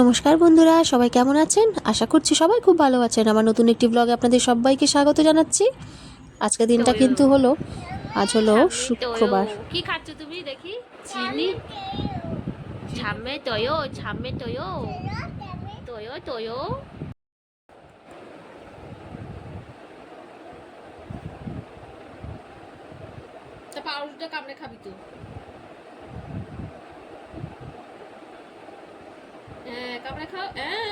নমস্কার বন্ধুরা সবাই কেমন আছেন? আশা করছি সবাই খুব ভালো আছেন। আমার নতুন একটি ব্লগে আপনাদের সবাইকে স্বাগত জানাচ্ছি। আজকে দিনটা কিন্তু হলো আজ হলো শুক্রবার। কি খাচ্ছ তুমি দেখি? চিনি? ছামে তয়ো ছামে তয়ো। তয়ো তয়ো। তা পাউরুটিটা কামড়ে খাবি তো হ্যাঁ হ্যাঁ হ্যাঁ।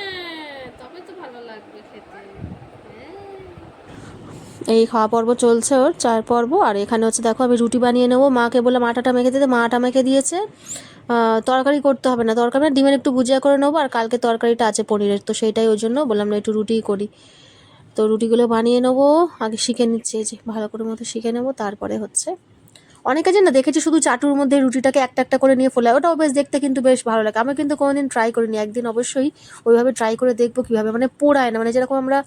এই খাওয়া পর্ব চলছে ওর, চার পর্ব। আর এখানে হচ্ছে, দেখো, আমি রুটি বানিয়ে নেব। মাকে বললাম, আটাটা মেখে দিতে মা আটা মেখে দিয়েছে। তরকারি করতে হবে না। তরকারি ডিমের একটু ভুজিয়া করে নেব। আর কালকে তরকারিটা আছে পনিরের, তো সেইটাই ওই জন্য বললাম না, একটু রুটিই করি। তো রুটিগুলো বানিয়ে নেব। আগে শিখে নিচ্ছে যে, ভালো করে মতো শিখে নেব। তারপরে হচ্ছে অনেকে যে না, দেখেছি শুধু চাটুর মধ্যে রুটিটাকে একটা একটা করে নিয়ে ফোলায়। ওটাও বেশ দেখতে কিন্তু বেশ ভালো লাগে। আমি কিন্তু কোনোদিন ট্রাই করিনি, একদিন অবশ্যই ওইভাবে ট্রাই করে দেখব কীভাবে। মানে পোড়ায় না মানে যেরকম আমরা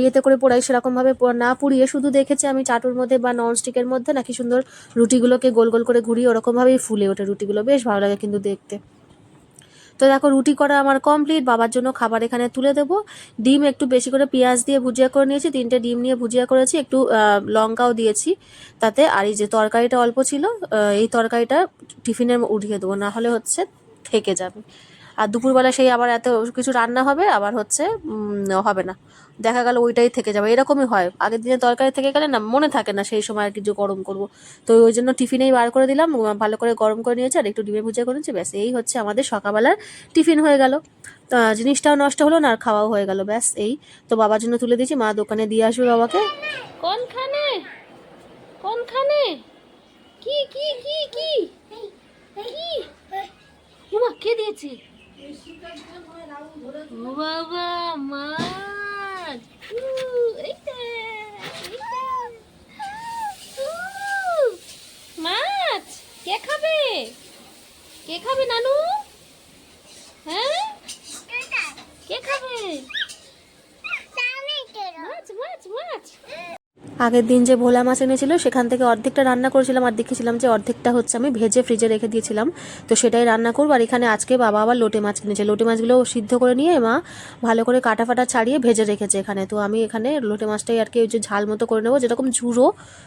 ইয়েতে করে পোড়াই, সেরকমভাবে না পুড়িয়ে শুধু দেখেছি আমি চাটুর মধ্যে বা ননস্টিকের মধ্যে নাকি সুন্দর রুটিগুলোকে গোল গোল করে ঘুরিয়ে ওরকমভাবেই ফুলে ওঠে রুটিগুলো। বেশ ভালো লাগে কিন্তু দেখতে। তো দেখো, রুটি করা আমার কমপ্লিট বাবার জন্য খাবার এখানে তুলে দেব। ডিম একটু বেশি করে পেঁয়াজ দিয়ে ভুজিয়া করে নিয়েছি। তিনটে ডিম নিয়ে ভুজিয়া করেছি। একটু লঙ্কাও দিয়েছি তাতে। আর এই যে তরকারিটা অল্প ছিল এই তরকারিটা টিফিনের উঠিয়ে দেবো। না হলে হচ্ছে থেকে যাবে। আর দুপুরবেলা সেই আবার এত কিছু রান্না হবে, আবার হচ্ছে হবে না। দেখা গেল ওইটাই থেকে যাবে। এরকমই হয়। আগের দিনে তরকারি থেকে গেলে না মনে থাকে না সেই সময় আর কিছু গরম করব। তো ওই জন্য টিফিনেই বার করে দিলাম ভালো করে গরম করে নিয়েছি আর একটু ডিমে ভুজে করে নিয়েছি, ব্যাস। এই হচ্ছে আমাদের সকালবেলার টিফিন হয়ে গেল। জিনিসটাও নষ্ট হলো না আর খাওয়াও হয়ে গেল, ব্যাস এই। তো বাবার জন্য তুলে দিয়েছি, মা দোকানে দিয়ে আসবে বাবাকে। কোনখানে? কোনখানে? কি কি কি কি? কি? কে দিয়েছে? বাবা মাছ মাছ কে খাবে? কে খাবে নানু হ্যাঁ কে খাবে মাছ মাছ মাছ আগের দিন যে ভোলা মাছ এনেছিল, সেখান থেকে অর্ধেকটা রান্না করেছিলাম আর দেখেছিলাম যে অর্ধেকটা হচ্ছে আমি ভেজে ফ্রিজে রেখে দিয়েছিলাম। তো সেটাই রান্না করব আর এখানে আজকে বাবা আবার লোটে মাছ কিনেছে লোটে মাছগুলো সিদ্ধ করে নিয়ে মা ভালো করে কাটা ফাটা ছাড়িয়ে ভেজে রেখেছে এখানে। তো আমি এখানে লোটে মাছটাই আর কি ওই যে ঝাল মতো করে নেব। যেরকম ঝুড়ো,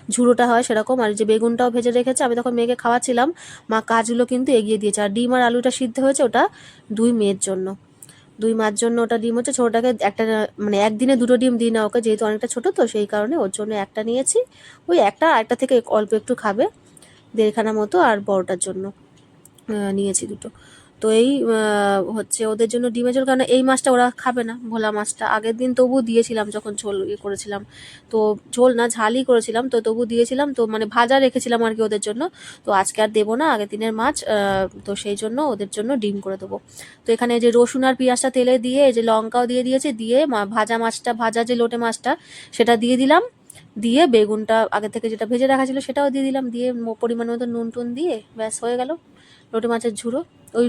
ঝুড়োটা হয় সেরকম। আর যে বেগুনটাও ভেজে রেখেছে। আমি তখন মেয়েকে খাওয়াচ্ছিলাম। মা কাজগুলো কিন্তু এগিয়ে দিয়েছে। আর ডিম আর আলুটা সিদ্ধ হয়েছে ওটা দুই মেয়ের জন্য। দুই মাস জন্য ওটা ডিম হচ্ছে, ছোটোটাকে একটা মানে একদিনে দুটো ডিম দিই না ওকে, যেহেতু অনেকটা ছোটো তো, সেই কারণে ওর জন্য একটা নিয়েছি। ওই একটা আরেকটা থেকে অল্প একটু খাবে, দেড়খানা মতো আর বড়টার জন্য নিয়েছি দুটো। তো এই হচ্ছে ওদের জন্য ডিমের ঝোল কারণ এই মাছটা ওরা খাবে না, ভোলা মাছটা। আগের দিন তবু দিয়েছিলাম যখন ঝোল ইয়ে করেছিলাম। তো ঝোল না, ঝালই করেছিলাম, তো তবু দিয়েছিলাম। তো মানে ভাজা রেখেছিলাম আর কি ওদের জন্য। তো আজকে আর দেবো না, আগের দিনের মাছ তো সেই জন্য ওদের জন্য ডিম করে দেবো। তো এখানে যে রসুন আর পেঁয়াজটা তেলে দিয়ে যে লঙ্কাও দিয়ে দিয়েছে, দিয়ে ভাজা মাছটা, ভাজা যে লোটে মাছটা, সেটা দিয়ে দিলাম। দিয়ে বেগুনটা আগে থেকে যেটা ভেজে রাখা ছিল, সেটাও দিয়ে দিলাম। দিয়ে পরিমাণ মতো নুন টুন দিয়ে, ব্যাস, হয়ে গেল। লোটে মাছের ঝুড়ো। ওই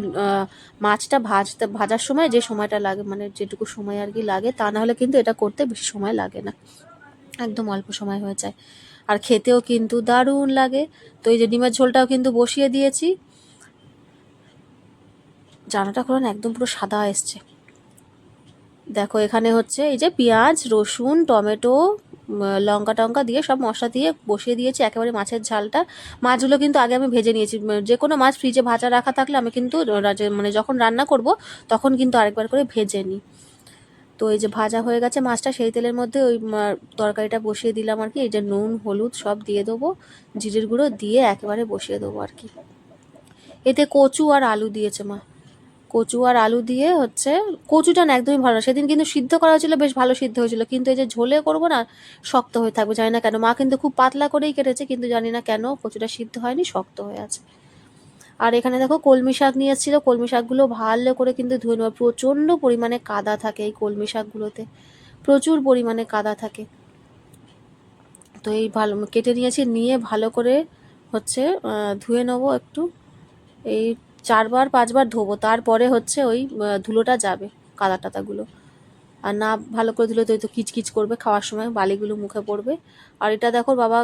মাছটা ভাজতে, ভাজার সময় যে সময়টা লাগে মানে যেটুকু সময় আর কি লাগে, তা না হলে কিন্তু এটা করতে বেশি সময় লাগে না। একদম অল্প সময় হয়ে যায়। আর খেতেও কিন্তু দারুণ লাগে। তো এই যে ডিমের ঝোলটাও কিন্তু বসিয়ে দিয়েছি। জানাটা খুলে না একদম পুরো সাদা এসছে। দেখো এখানে হচ্ছে এই যে পেঁয়াজ, রসুন, টমেটো লঙ্কা টঙ্কা দিয়ে, সব মশলা দিয়ে বসিয়ে দিয়েছি, একেবারে মাছের ঝালটা। মাছগুলো কিন্তু আগে আমি ভেজে নিয়েছি। যে কোনো মাছ ফ্রিজে ভাজা রাখা থাকলে আমি কিন্তু মানে যখন রান্না করব, তখন কিন্তু আরেকবার করে ভেজে নিই। তো এই যে ভাজা হয়ে গেছে মাছটা, সেই তেলের মধ্যে ওই তরকারিটা বসিয়ে দিলাম আর কি। এই যে নুন, হলুদ সব দিয়ে দেবো। জিরের গুঁড়ো দিয়ে একেবারে বসিয়ে দেবো আর কি। এতে কচু আর আলু দিয়েছে মা। কচু আর আলু দিয়ে হচ্ছে কচুটা না একদমই ভালো না। সেদিন কিন্তু সিদ্ধ করা হয়েছিল, বেশ ভালো সিদ্ধ হয়েছিল। কিন্তু এই যে ঝোলে করব না, শক্ত হয়ে থাকবে, জানি না কেন। মা কিন্তু খুব পাতলা করেই কেটেছে, কিন্তু জানি না কেন কচুটা সিদ্ধ হয়নি, শক্ত হয়ে আছে। আর এখানে দেখো কলমি শাক নিয়ে এসেছিল। কলমি শাকগুলো ভালো করে কিন্তু ধুয়ে নেওয়া প্রচণ্ড পরিমাণে কাদা থাকে এই কলমি শাকগুলোতে। প্রচুর পরিমাণে কাদা থাকে। তো এই ভালো, কেটে নিয়েছি, নিয়ে ভালো করে হচ্ছে ধুয়ে নেব একটু। এই চারবার, পাঁচবার ধোবো। তারপরে হচ্ছে ওই ধুলোটা যাবে, কাদা টাদাগুলো। আর না ভালো করে দিলে তো তো কিচকিচ করবে খাওয়ার সময়, বালিগুলো মুখে পড়বে। আর এটা দেখো বাবা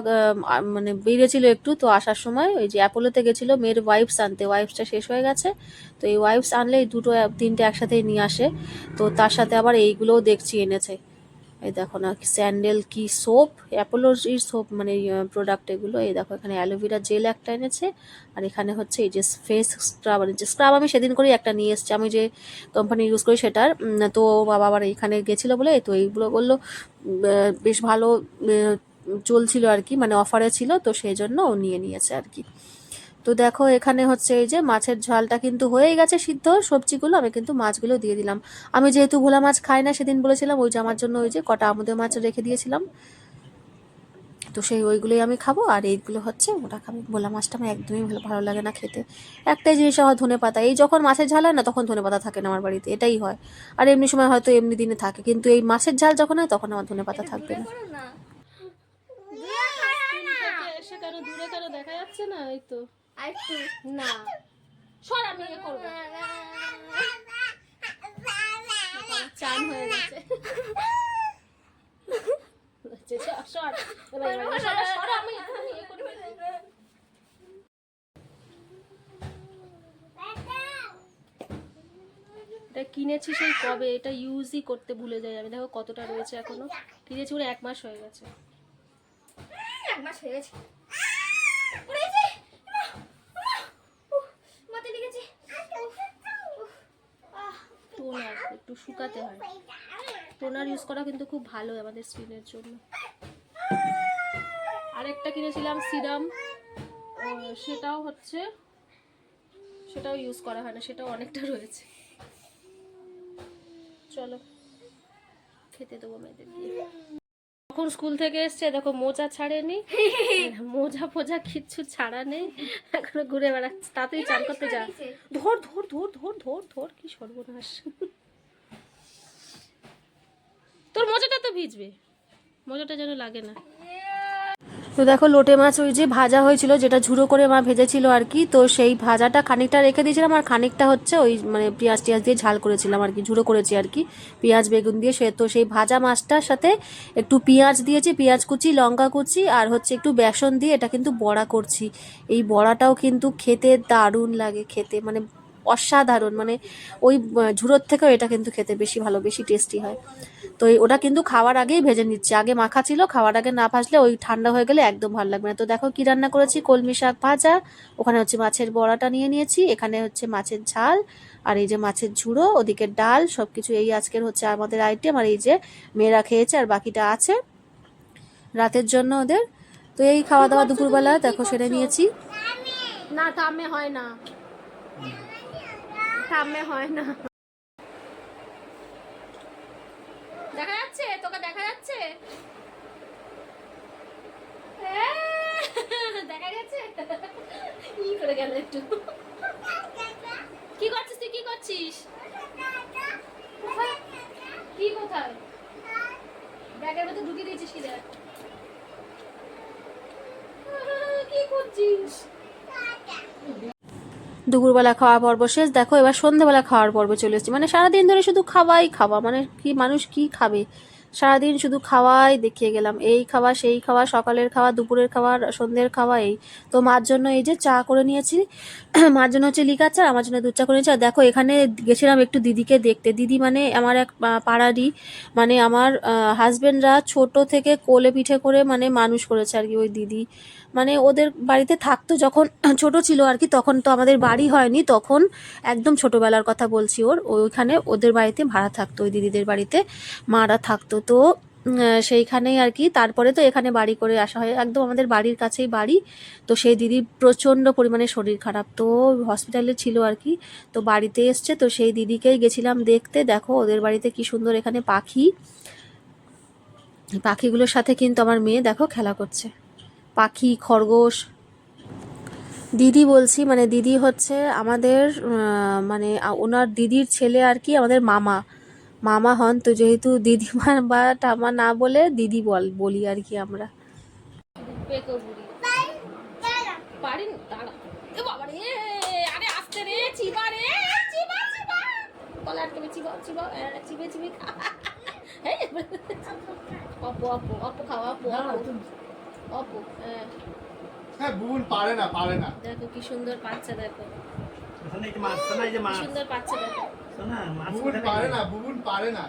মানে বেরিয়েছিল একটু, তো আসার সময় ওই যে অ্যাপোলোতে গেছিল, মেয়ের ওয়াইফস আনতে। ওয়াইফসটা শেষ হয়ে গেছে। তো এই ওয়াইফস আনলে এই দুটো, তিনটে একসাথেই নিয়ে আসে। তো তার সাথে আবার এইগুলোও দেখছি এনেছে। এই দেখো না স্যান্ডেল, কি সোপ অ্যাপোলোর সোপ মানে প্রোডাক্ট এগুলো। এই দেখো, এখানে অ্যালোভেরা জেল একটা এনেছে, আর এখানে হচ্ছে এই যে ফেস স্ক্রাব মানে যে স্ক্রাব আমি সেদিন করেই একটা নিয়ে এসেছি। আমি যে কোম্পানি ইউজ করি সেটার তো বাবা আবার এখানে গেছিল বলে, তো এইগুলো বলল বেশ ভালো চলছিল আর কি মানে অফারে ছিল, তো সেই জন্য ও নিয়ে নিয়েছে আর কি। তো দেখো এখানে হচ্ছে এই যে মাছের ঝালটা কিন্তু হয়েই গেছে সিদ্ধ। সবজিগুলো আমি কিন্তু মাছগুলো দিয়ে দিলাম। আমি যেহেতু ভোলা মাছ খাই না সেদিন বলেছিলাম ওই যে আমার জন্য ওই যে কটা আমুদে মাছ রেখে দিয়েছিলাম। তো সেই ওইগুলোই আমি খাব আর এইগুলো হচ্ছে ওটা খাব। ভোলা মাছটা আমার একদমই ভালো ভালো লাগে না খেতে। একটাই জিনিস হয় ধনে পাতা। এই যখন মাছের ঝাল হয় না তখন ধনে পাতা থাকে না আমার বাড়িতে এটাই হয়। আর এমনি সময় হয়তো এমনি দিনে থাকে কিন্তু এই মাছের ঝাল যখন হয় তখন আমার ধনে পাতা থাকবে না। দেখা যাচ্ছে না এই তো। না। সর আমি ইয়ে করব। চান হয়ে গেছে। এটা কিনেছি সেই কবে? এটা ইউজই করতে ভুলে যাই আমি। দেখো কতটা রয়েছে এখনও। কিনেছি ওরা এক মাস হয়ে গেছে। এক মাস হয়ে গেছে পড়েছে মাথায় লেগেছে টোনার একটু শুকাতে হয়। টোনার ইউজ করা কিন্তু খুব ভালো আমাদের স্কিনের জন্য। আরেকটা কিনেছিলাম সিরাম। সেটাও হচ্ছে, সেটাও ইউজ করা হয় না, সেটাও অনেকটা রয়েছে। চলো, খেতে দেবো মেয়েদের দিয়ে। এখন স্কুল থেকে এসছে, দেখো মোজা ছাড়েনি, মোজা ফোজা কিচ্ছু ছাড়া নেই, এখনও ঘুরে বেড়াচ্ছে তাতেই চান করতে যা। ধর ধর ধর ধর ধর ধর, কি সর্বনাশ। তোর মোজাটা তো ভিজবে। মোজাটা যেন লাগে না। তো দেখো লোটে মাছ ওই যে ভাজা হয়েছিল, যেটা ঝুড়ো করে মা ভেজেছিল আর কি, তো সেই ভাজাটা খানিকটা রেখে দিয়েছিলাম আর খানিকটা হচ্ছে ওই মানে পেঁয়াজ টিয়াজ দিয়ে ঝাল করেছিলাম আর কি, ঝুড়ো করেছি আর কি, পেঁয়াজ, বেগুন দিয়ে সে, তো সেই ভাজা মাছটার সাথে একটু পেঁয়াজ দিয়েছি, পেঁয়াজ কুচি, লঙ্কা কুচি আর হচ্ছে একটু বেসন দিয়ে এটা কিন্তু বড়া করছি। এই বড়াটাও কিন্তু খেতে দারুণ লাগে খেতে মানে অসাধারণ মানে ওই ঝুড়োর থেকেও এটা কিন্তু খেতে বেশি ভালো, বেশি টেস্টি হয়। তো ওটা কিন্তু খাওয়ার আগেই ভেজে নিচ্ছে। আগে মাখা ছিল খাওয়ার আগে না ভাজলে ওই ঠান্ডা হয়ে গেলে একদম ভালো লাগবে না। তো দেখো কি রান্না করেছি? কলমি শাক ভাজা ওখানে হচ্ছে মাছের বড়াটা নিয়ে নিয়েছি এখানে হচ্ছে মাছের ঝাল আর এই যে মাছের ঝুড়ো ওদিকে ডাল সব কিছু এই আজকের হচ্ছে আমাদের আইটেম আর এই যে মেয়েরা খেয়েছে আর বাকিটা আছে রাতের জন্য ওদের। তো এই খাওয়া দাওয়া দুপুরবেলা দেখো সেরে নিয়েছি। না থামে হয় না। থামে হয় না দেখা যাচ্ছে তোকে দেখা যাচ্ছে হ্যাঁ, দেখা গেছে কি করে গেল একটু কি করছিস তুই? কি করছিস? কি কোথায়? ব্যাগের মধ্যে দিয়েছিস কি কি করছিস? দুপুরবেলা খাওয়া পর্ব শেষ। দেখো, এবার সন্ধ্যেবেলা খাওয়ার পর্ব চলে এসেছি। মানে সারাদিন ধরে শুধু খাওয়াই খাওয়া। মানে কি মানুষ কি খাবে? সারাদিন শুধু খাওয়াই দেখিয়ে গেলাম। এই খাওয়া, সেই খাওয়া, সকালের খাওয়া, দুপুরের খাওয়া, সন্ধ্যের খাওয়া, এই। তো মার জন্য এই যে চা করে নিয়েছি, মার জন্য হচ্ছে লিকা চা, আমার জন্য দুধ চা করে নিয়েছি। আর দেখো, এখানে গেছিলাম একটু দিদিকে দেখতে। দিদি মানে আমার এক পাড়ারই মানে আমার হাজব্যান্ডরা ছোট থেকে কোলে পিঠে করে মানে মানুষ করেছে আর কি ওই দিদি। মানে ওদের বাড়িতে থাকতো যখন ছোট ছিল আর কি, তখন তো আমাদের বাড়ি হয়নি, তখন একদম ছোটবেলার কথা বলছি ওর। ওইখানে ওদের বাড়িতে ভাড়া থাকতো, ওই দিদিদের বাড়িতে মারা থাকতো। তো সেইখানেই আর কি, তারপরে তো এখানে বাড়ি করে আসা হয়। একদম আমাদের বাড়ির কাছেই বাড়ি। তো সেই দিদির প্রচণ্ড পরিমাণে শরীর খারাপ। তো হসপিটালে ছিল আর কি, তো বাড়িতে এসছে। তো সেই দিদিকেই গেছিলাম দেখতে। দেখো, ওদের বাড়িতে কি সুন্দর এখানে পাখি। পাখিগুলোর সাথে কিন্তু আমার মেয়ে, দেখো, খেলা করছে। পাখি খরগোশ। দিদি বলছি মানে দিদি হচ্ছে আমাদের মানে ওনার দিদির ছেলে আর কি আমাদের মামা। মামা হন তো যেহেতু দিদিমা বা টামা না বলে দিদি বল বলি আর কি আমরা। পেকো বুড়ি পারি না দাঁড়া। এ বাবা রে আরে আসতে রে চিবা রে চিবা চিবা। অপু হ্যাঁ। হ্যাঁ বুবুন পারে না পারে না। দেখো কি সুন্দর পাচ্ছে দেখো। শোনা এই মাছ শোনা এই যে মাছ। সুন্দর পাচ্ছে দেখো। শোনা মাছ বুবুন পারে না বুবুন পারে না।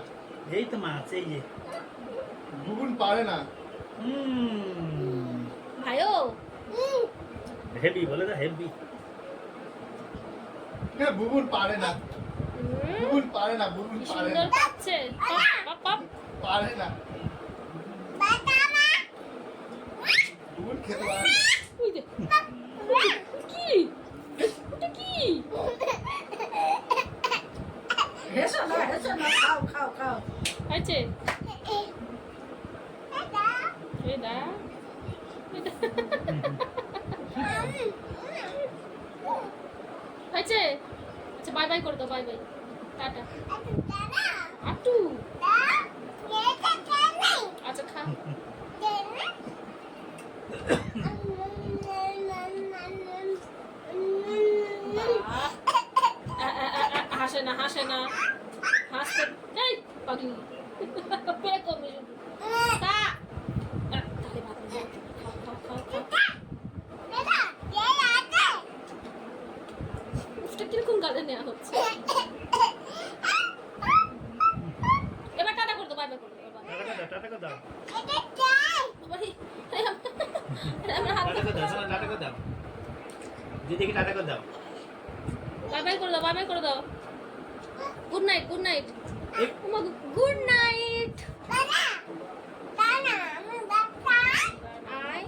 এই তো মাছ এই যে। বুবুন পারে না। হুম। ভাইও? হেভি বলে তো হেভি। হ্যাঁ বুবুন পারে না। বুবুন পারে না বুবুন কি পারে সুন্দর না। পাচ্ছে। পপ, পপ। পারে না বুবুন খেতে পারে না উই দে। কি? ওটা কি? হেসো না হেসো না খাও খাও খাও। আছে এই হয়েছে আচ্ছা বাই বাই করে দাও বাই বাই টাটা। আটু। আচ্ছা খা। হাসে না হাসে না। হাসতে এই পাগলি। পে কমে শুধু তা আ, তাহলে ভাত নিয়ে যাও। খাও খাও খাও খাও উফটা কীরকম গালে নেওয়া হচ্ছে এবার টাটা করে দাও বাই বাই করে দাও এবার। টাটা করে দাও বাবা, এই, এই, আমার হাত টাটা করে দাও শোনা টাটা করে দাও দিদিকে টাটা করে দাও বাই বাই করে দাও বাই বাই করে দাও গুড নাইট গুড নাইট এই গুড নাইট আয় আয়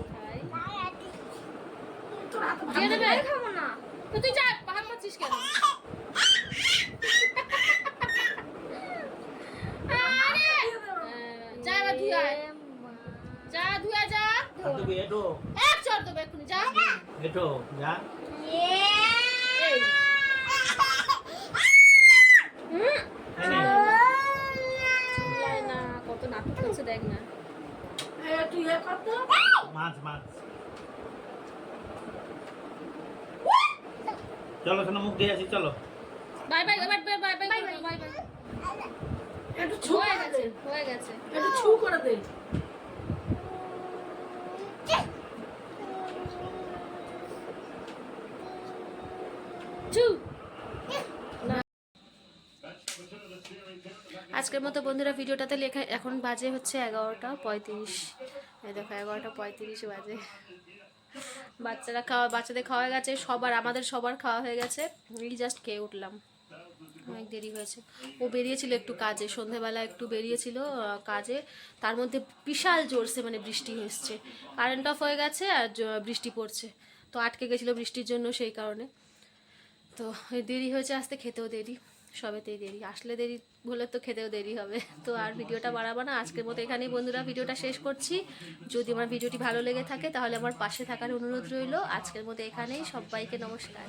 তোর হাত দিয়ে দেবে খাব না তো তুই যা পাহাড় মারছিস কেন আরে! আহ, যা এবার ধুয়ে আয় যা ধুয়ে যা তুমি এটো এক চর দেবো এক্ষুনি যা এটো যা এই হুম এই নে। চিল্লায় না কত নাটক করছে দেখ না এ, তুই এ কর তো মাছ মাছ চলো শোনা মুখ দিয়ে আসি চলো। Bye bye bye bye bye bye bye একটু ছু হয়ে গেছে হয়ে গেছে। একটু ছু করে দে। আজকের মতো বন্ধুরা ভিডিওটাতে লেখা এখন বাজে হচ্ছে এগারোটা পঁয়ত্রিশ। দেখো এগারোটা পঁয়ত্রিশ বাজে। বাচ্চারা খাওয়া, বাচ্চাদের খাওয়া গেছে, সবার, আমাদের সবার খাওয়া হয়ে গেছে। এই জাস্ট খেয়ে উঠলাম। অনেক দেরি হয়েছে। ও বেরিয়েছিল একটু কাজে, সন্ধেবেলা একটু বেরিয়েছিল কাজে। তার মধ্যে বিশাল জোরসে মানে বৃষ্টি হচ্ছে কারেন্ট অফ হয়ে গেছে আর বৃষ্টি পড়ছে। তো আটকে গেছিল বৃষ্টির জন্য সেই কারণে। তো দেরি হয়েছে, আসতে খেতেও দেরি। সবেতেই দেরি। আসলে দেরি হলে তো খেতেও দেরি হবে। তো আর ভিডিওটা বাড়াবো না। আজকের মতো এখানেই বন্ধুরা ভিডিওটা শেষ করছি। যদি আমার ভিডিওটি ভালো লেগে থাকে তাহলে আমার পাশে থাকার অনুরোধ রইল। আজকের মতো এখানেই। সবাইকে নমস্কার।